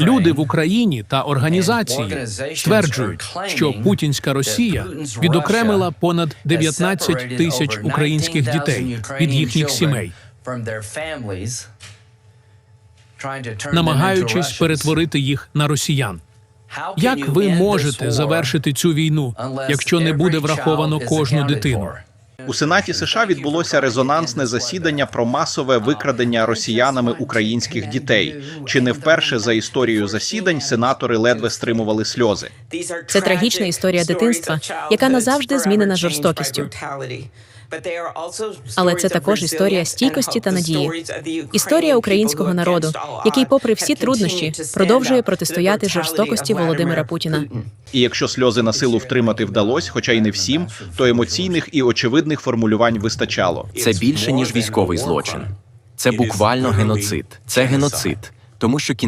Люди в Україні та організації стверджують, що путінська Росія відокремила понад 19 тисяч українських дітей від їхніх сімей, намагаючись перетворити їх на росіян. Як ви можете завершити цю війну, якщо не буде враховано кожну дитину? У Сенаті США відбулося резонансне засідання про масове викрадення росіянами українських дітей. Чи не вперше за історією засідань сенатори ледве стримували сльози? Це трагічна історія дитинства, яка назавжди змінена жорстокістю. Але це також історія стійкості та надії. Історія українського народу, який, попри всі труднощі, продовжує протистояти жорстокості Володимира Путіна. І якщо сльози на силу втримати вдалось, хоча й не всім, то емоційних і очевидних формулювань вистачало. Це більше ніж військовий злочин. Це буквально геноцид. Це геноцид, тому що